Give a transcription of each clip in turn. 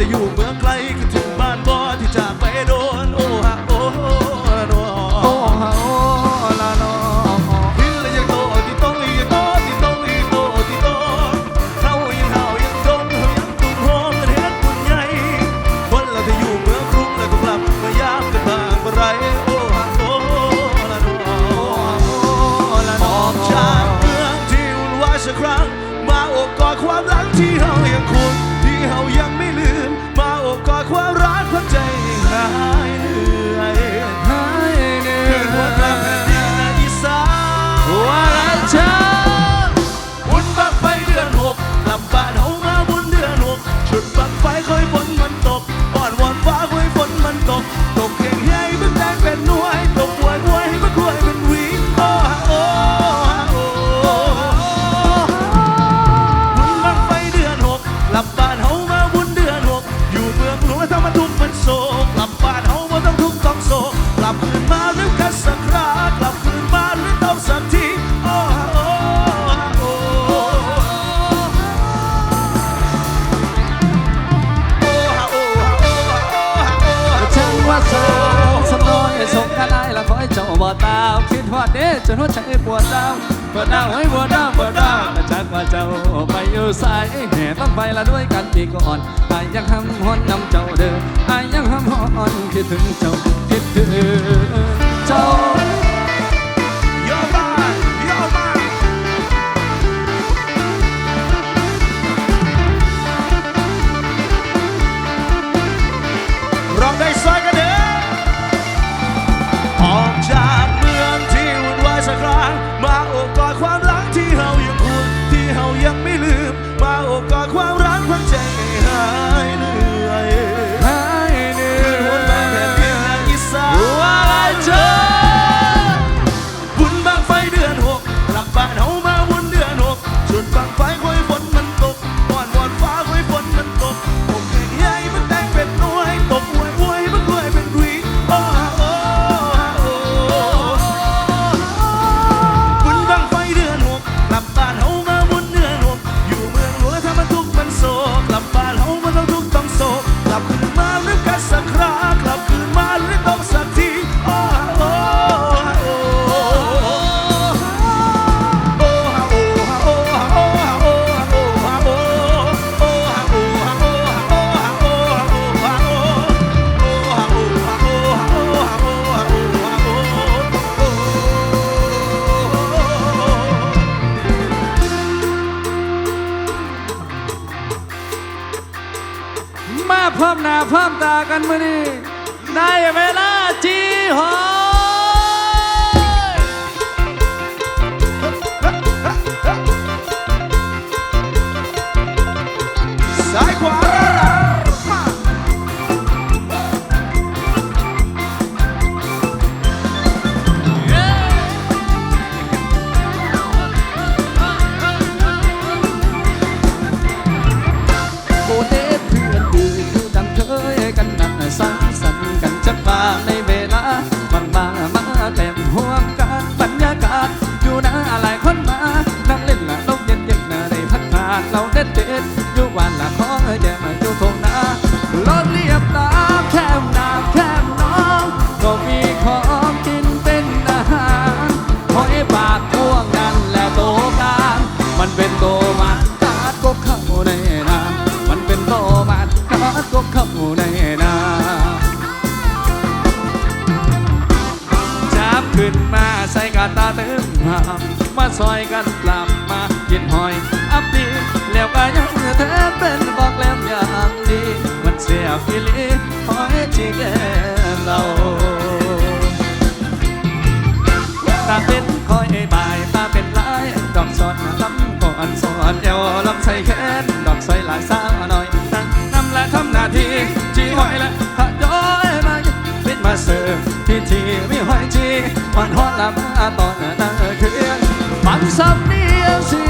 จะอยู่เมืองไกลก็ถึง ซอยกันกลับมากินหอยอับดีแล้วก็ยังเธอเป็นบอกแล้วอย่างดีมันเสียฟิลิหอยที่แกเราตาเป็นคอยไบ่ายตาเป็นลายดอกสอนลำก่อนสอนเอวลำใส่แขนดอกใส่หลายสาวหน่อยตั้งนำและทำนาทีจีหอยและถ้าย้อยมาเป็นมาเสิร์ฟพิธีมีหอยจีหวันหอดลำ sabias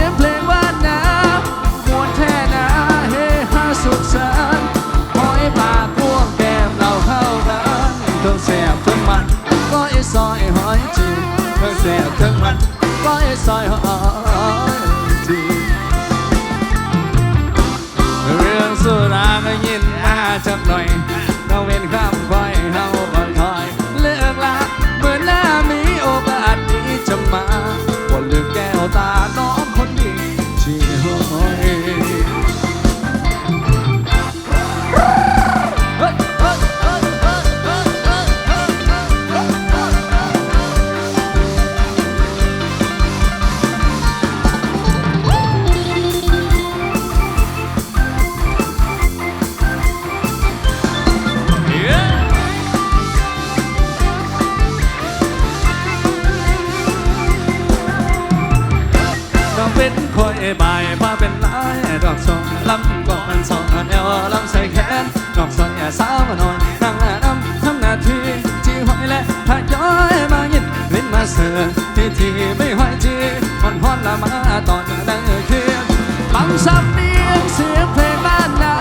สับเนียงเสียงเพลงบ้านนา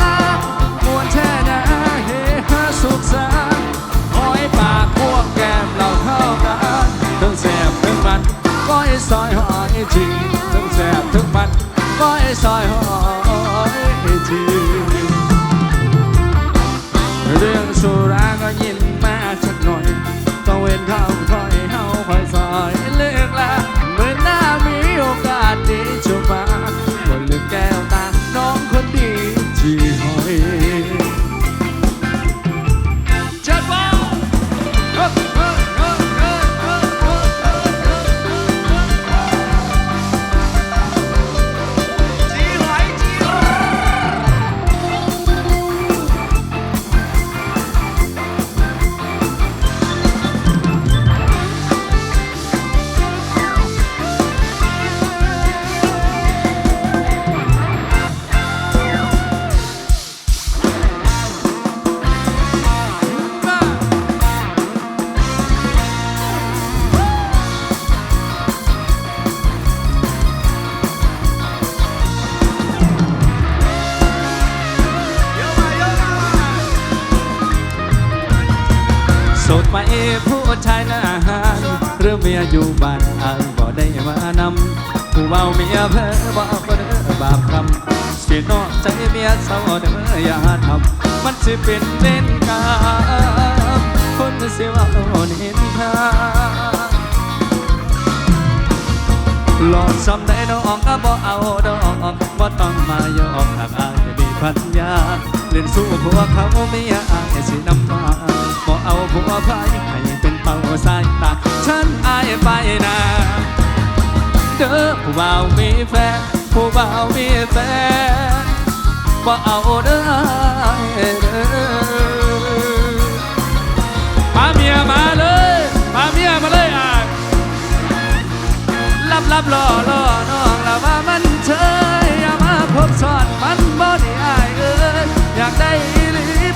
มวนแช่นาเฮฮาสุขสันต์หอยปากพวกแก้มเราเข้ากันทั้งแสบทั้งมันก้อยซอยหอยจีทั้งแสบทั้งมันก้อยซอยหอยจีเเมียอยู่บ้านอายบ่ได้มานำผู้เมาเมียเพ้อบ่ก็เด้อบาปคำสินอกใจเมียเศร้าเด้ออย่าทำมันสิเป็นเล่นกรรมคนสิว่าเอานินทาหลอกซ้ำได้ดอกก็บ่เอาดอกบ่ต้องมายอกหากอายมีพัญญาเล่นสู้ผัวเขาเมียอายสินำมาบ่เอาผัวพายให้เป็นเป้า สายตาฉันอายไปนาเด้อผู้บ่าวมีแฟนผู้บ่าวมีแฟนบ่เอาเด้ออาเด้อพาเมียมาเลยพาเมียมาเลยอะลับลับล่อล่อน้องละว่ามันเชยอย่ามาพบซ้อนมันบ่ได้อายเอ้ยอยากได้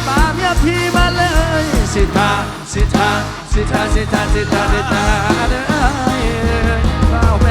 ปาเมียพี่มาเลยสิทาสิทาสิทาสิทาสิทาสิทาเด้อเอ้ยเอาไป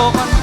먹었네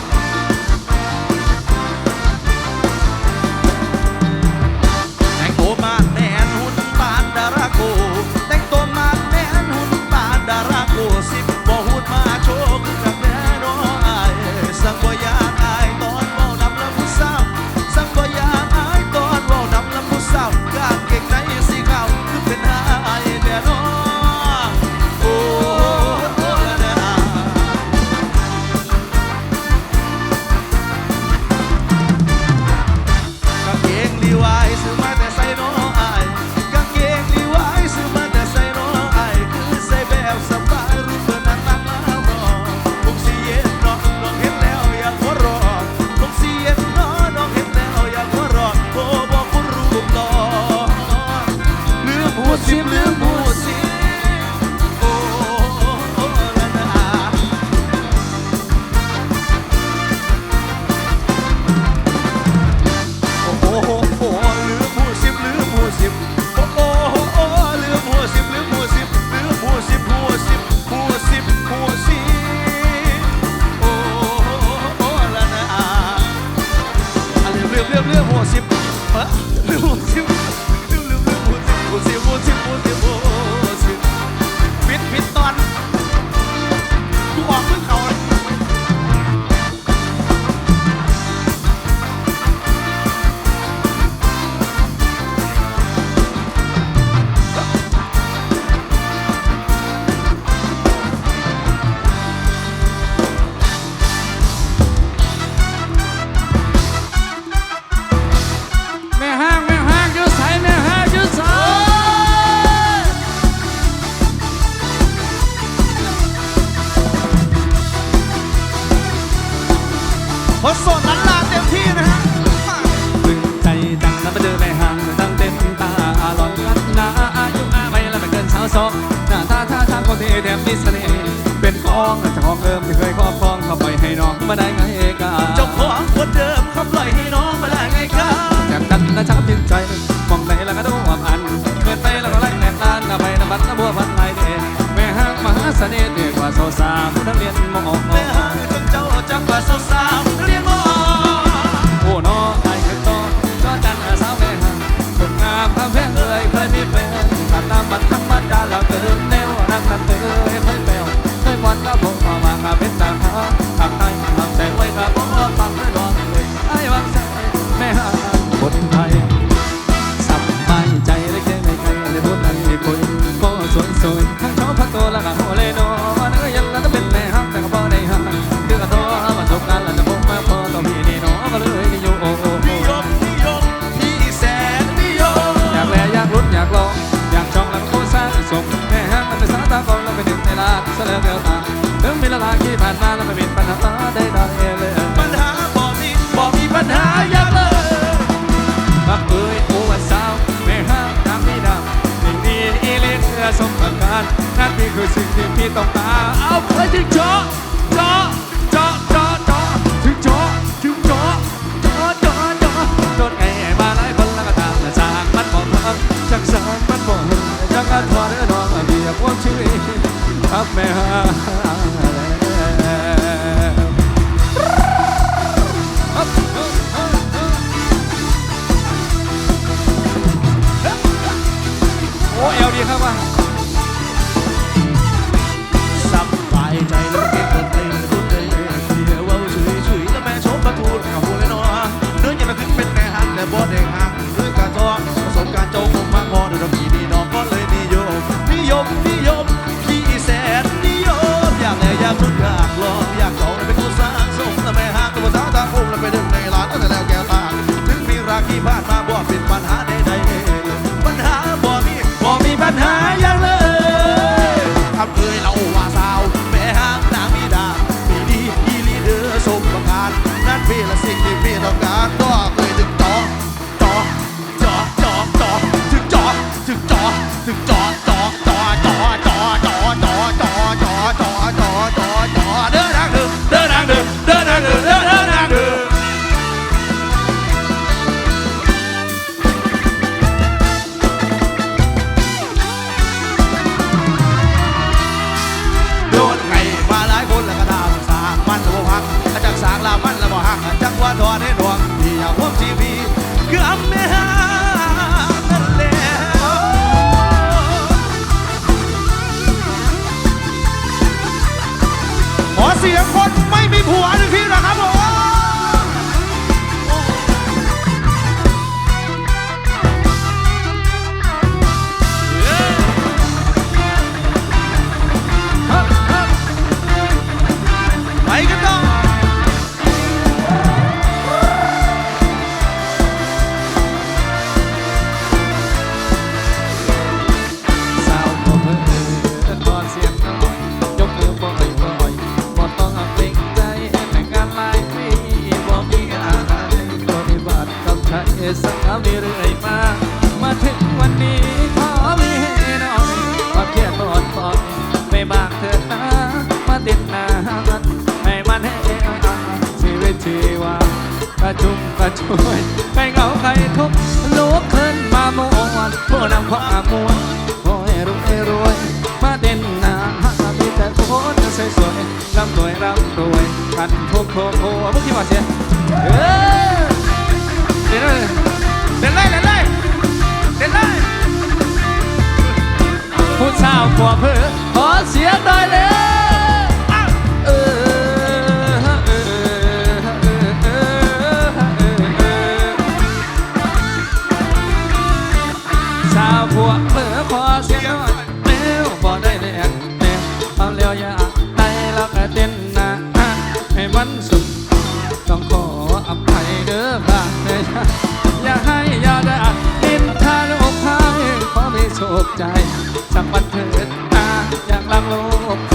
เดิมที่เคยครอบครองเขาปล่อยให้น้องมาได้ไงกันเจ้าของคนเดิมเขาปล่อยให้น้องมาได้ไงกัาจากนั้นนะช้ำจิตใจมองไหนแล้วก็ต้องหวามอันเกินไปแล้วก็ไล่แหลกลานไปนบัดนบัวพันลาเด่นแม่ห้างมหาเสน่ห์ดีกว่าสาวสาวผู้ทั้งเรียนมองออกแม่ห้างจนเจ้าจากกว่าสาวสาว มาโมเลน สิพี่ต้องตาเอาไปถึงเจาะเจาะเจาะเจาะเจาะถึงเจาะถึงเจาะเจาะเจาะเจาะจนไอ้มาไล่บนลังกตาสางมันบอกจากสางมันบอกจากการทอดเนื้อนองเบียบวามชีวิตทับแม่ฮา วยไม่เหงาใครทุกลุกขึ้นมามวนผู้นำความมวลโอ้ยรวยรวยมาเด่นหน้ามีแต่คนสวยๆร่ำรวยร่ำรวยกันทุกโคโคเมื่อกี้ว่าเสียเออเดี๋ยวเลยเดี๋ยวเลยเดี๋ยวเลยเดี๋ยวเลยผู้สาวกว่าเพื่อ อย่าให้อย่าได้ดินทาโลกให้ขอมีโชคใจ สักวันเถิดนาอยากลังโลกโค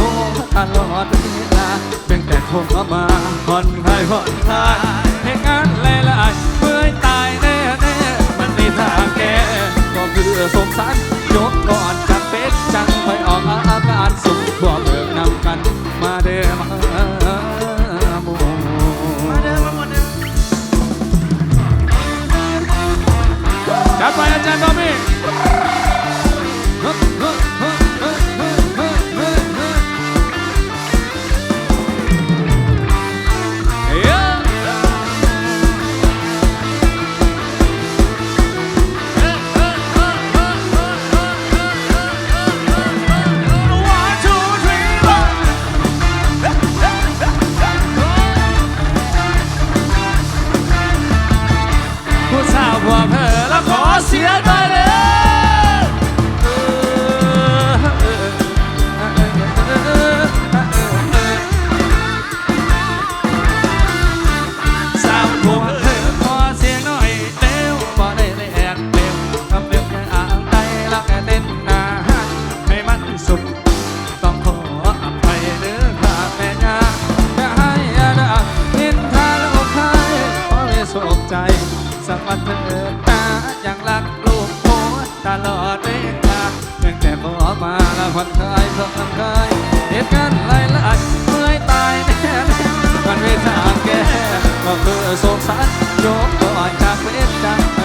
ตลอดเวลาเพียงแต่โทรมาผ่อนคลายผ่อนคลายเห้งานหลายๆเมื่อยตายแน่แน่มันไม่ทางแก้ก็คือสงสารยกก่อนจังเป็ดจังไปออก จัดไตลอดเวลาตั้งแต่ขอมาละผ่อนคลายผ่อนคลายเหตุการณ์หลายหลายเมื่อยตายแน่วันไม่ทาแก่ก็คือสงสารยกก่อนจากเวทจัง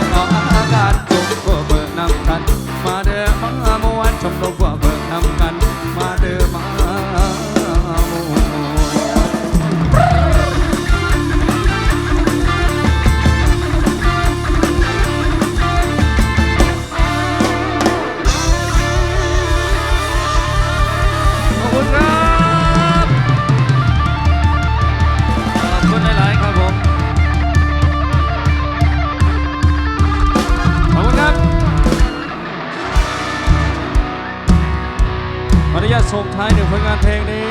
ส่งท้ายหนึ่งผลงานเพลงนี้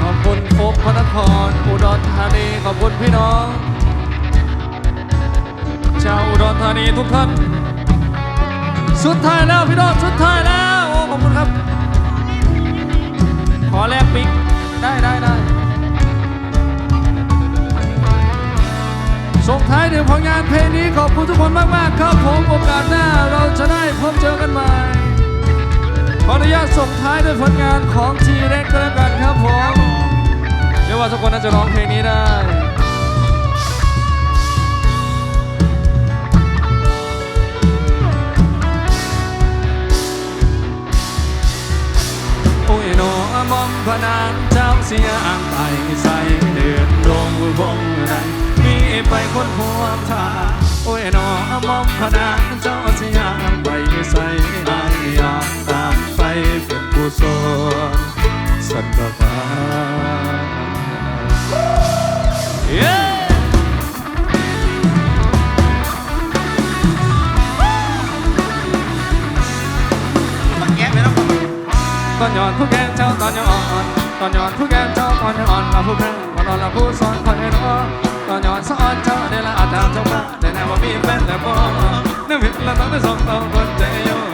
ขอบคุณโฟกพระนครอุดรธานีขอบคุณพี่น้องชาวอุดรธานีทุกท่าน สุดท้ายแล้วพี่น้องสุดท้ายแล้วโอ้ขอบคุณครับ ขอแลกปิ๊กได้ได้ได้ส่งท้ายเดี๋ยวผลงานเพลงนี้ขอบคุณทุกคนมาก ๆ ครับผมโอกาสหน้าเราจะได้พบเจอกันใหม่ ขออนุญาตส่งท้ายด้วยผลงานของทีเร็กก็แล้วกันครับผมเชื่อว่าทุกคนน่าจะร้องเพลงนี้ได้มองพนางเจ้าเสียอ่างไปใส่เดือดดงวงนมีไปคนหัวทาโอ้ยโนมองพนางเจ้าเสียอ่างไปใส่อายาตา เป็นผู้สอนสันดามาเย้ con nhọn thuốc em trao con nhọn con nhọn thuốc em cho con nhọn là phu nữ con nhọn là phu son con nhọn đó con nhọn son cho đây là ạt đào trong ra để nào mà mi bên đẹp mua nếu việc là nó mới dòng tàu con chạy yêu.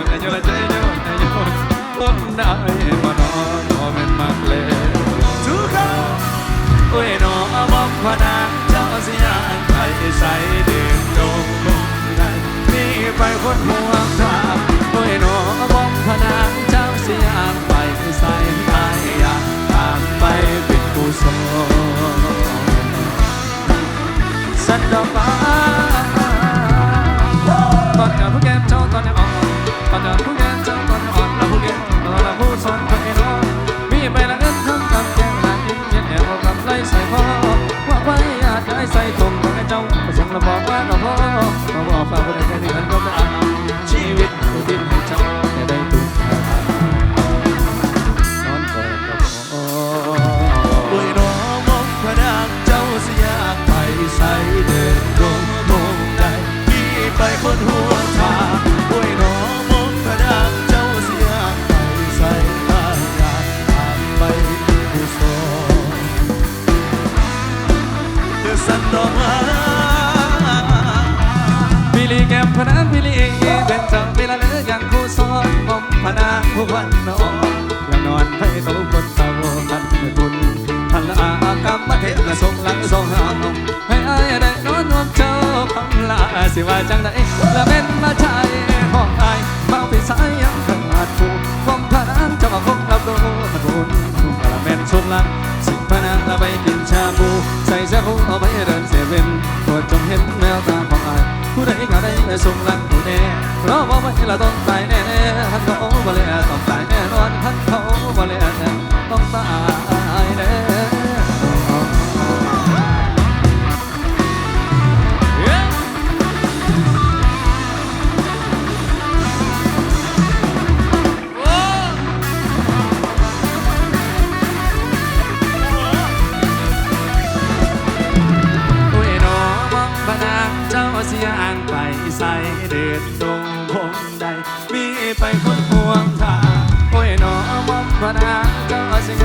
ได้มานอนพอเป็นมักเลยทุกคนเอ้ยนอบอกานางเจ้าสียานไปใส่เด่กลงลงในนี่ไปคนหัวใจ favor, né? ลัสิบพันเราไปกินชาบู ใส่เสื้อผู้เอาไปเดินเซเว่นตรวจจงเห็นแววตาของอายผู้ใดก็ได้แลยสมรักผู้แน่เพราะว่าเราต้องตายแน่ๆท่านเขาบอกเลยต้องตายแน่นอนท่านเขาบอกเลย ไปคนพวงทางโอ้ยน้องมองพนังก็สิง